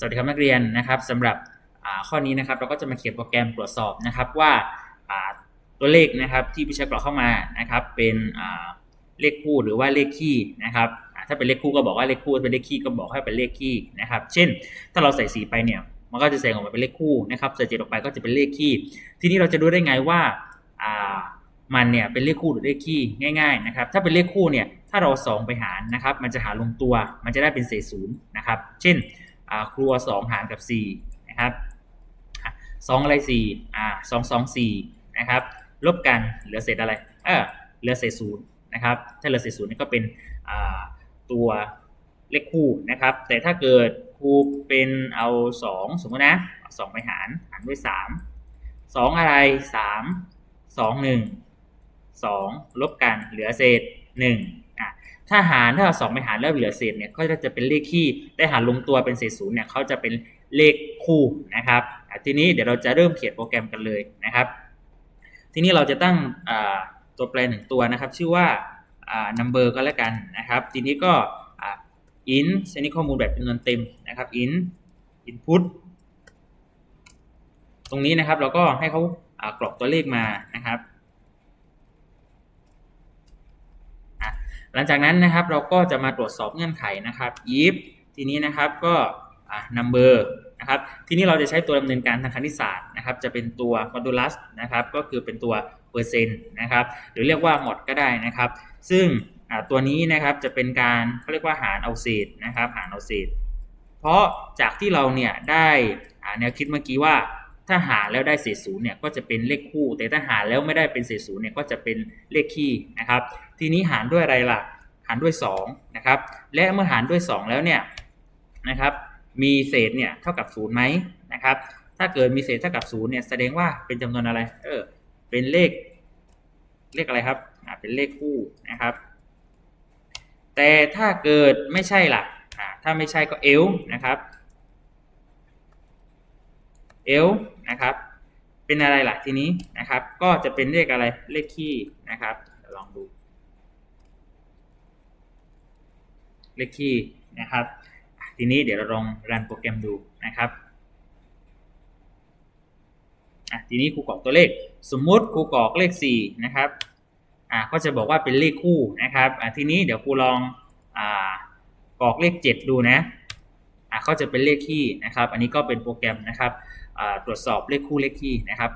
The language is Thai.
สวัสดีครับนักเรียนนะครับสำหรับข้อนี้นะครับเราก็จะมาเขียนโปรแกรมตรวจสอบนะครับว่าตัวเลขนะครับที่ผู้ใช้กรอกเข้ามานะครับเป็นเลขคู่หรือว่าเลขคี่นะครับถ้าเป็นเลขคู่ก็บอกว่าเลขคู่เป็นเลขคี่ก็บอกให้เป็นเลขคี่นะครับเช่น ถ้าเราใส่สีไปเนี่ยมันก็จะแสดงออกมาเป็นเลขคู่นะครับใส่เจ็ดออกไปก็จะเป็นเลขคี่ทีนี้เราจะรู้ได้ไงว่ามันเนี่ยเป็นเลขคู่หรือเลขคี่ง่ายๆนะครับถ้าเป็นเลขคู่เนี่ยถ้าเราสองไปหารนะครับมันจะหารลงตัวมันจะได้เป็นเศษศูนย์นะครับเช่น ครัวสองหารกับสี่นะครับอะสองอะไรสี่อ่าสองสองสี่นะครับลบกันเหลือเศษอะไรเออเหลือเศษศูนย์นะครับถ้าเหลือเศษศูนย์นี่ก็เป็นตัวเลขคู่นะครับ แต่ถ้าเกิดครูเป็นเอาสองสมมตินะสองไปหารหารด้วยสามสองอะไรสามสองหนึ่งสองลบกันเหลือเศษหนึ่ง ถ้าหารถ้าสองไปหารแล้วเหลือเศษเนี่ยก็จะเป็นเลขคี่ได้หารลงตัวเป็นเศษศูนย์เนี่ยเขาจะเป็นเลขคู่นะครับทีนี้เดี๋ยวเราจะเริ่มเขียนโปรแกรมกันเลยนะครับ ทีนี้เราจะตั้งตัวแปรหนึ่งตัวนะครับ ชื่อว่า number ก็แล้วกันนะครับ ทีนี้ก็ in ชนิดข้อมูลแบบจำนวนเต็มนะครับ in input ตรงนี้นะครับเราก็ให้เขากรอกตัวเลขมานะครับ หลังจากนั้นนะครับเราก็จะมาตรวจสอบเงื่อนไขนะครับ if ทีนี้นะครับก็อ่า number นะครับทีนี้เราจะใช้ตัวดำเนินการทางคณิตศาสตร์นะครับ จะเป็นตัว modulus นะครับ ก็คือเป็นตัวเปอร์เซ็นต์นะครับ หรือเรียกว่า mod ก็ได้นะครับ ซึ่งตัวนี้นะครับจะเป็นการเขาเรียกว่าหารเอาเศษนะครับ หารเอาเศษ เพราะจากที่เราเนี่ยได้แนวคิดเมื่อกี้ว่า ถ้าหารแล้วได้เศษศูนย์เนี่ยก็จะเป็นเลขคู่ แต่ถ้าหารแล้วไม่ได้เป็นเศษศูนย์เนี่ยก็จะเป็นเลขคี่นะครับ ทีนี้หารด้วยอะไรล่ะ หารด้วย2นะครับและเมื่อหารด้วย 2 แล้วเนี่ยนะครับมีเศษเนี่ยเท่ากับศูนย์ไหมนะครับถ้าเกิดมีเศษเท่ากับศูนย์เนี่ยแสดงว่าเป็นจำนวนอะไรเออเป็นเลขเลขอะไรครับอ่าเป็นเลขคู่นะครับ แต่ถ้าเกิดไม่ใช่ล่ะอ่าถ้าไม่ใช่ก็เอลนะครับเอล นะครับ เป็นอะไรล่ะทีนี้นะครับ ก็จะเป็นเลขอะไรเลขคี่นะครับลองดู เลขคี่นะครับ ทีนี้เดี๋ยวเราลองรันโปรแกรมดูนะครับอะทีนี้ครูกรอกตัวเลข สมมุติครูกรอกเลข 4 นะครับอะก็จะบอกว่าเป็นเลขคู่นะครับอะทีนี้เดี๋ยวครูลองอ่ากรอกเลข 7 ดูนะ อะก็จะเป็นเลขคี่นะครับ อันนี้ก็เป็นโปรแกรมนะครับตรวจสอบเลขคู่เลขคี่นะครับ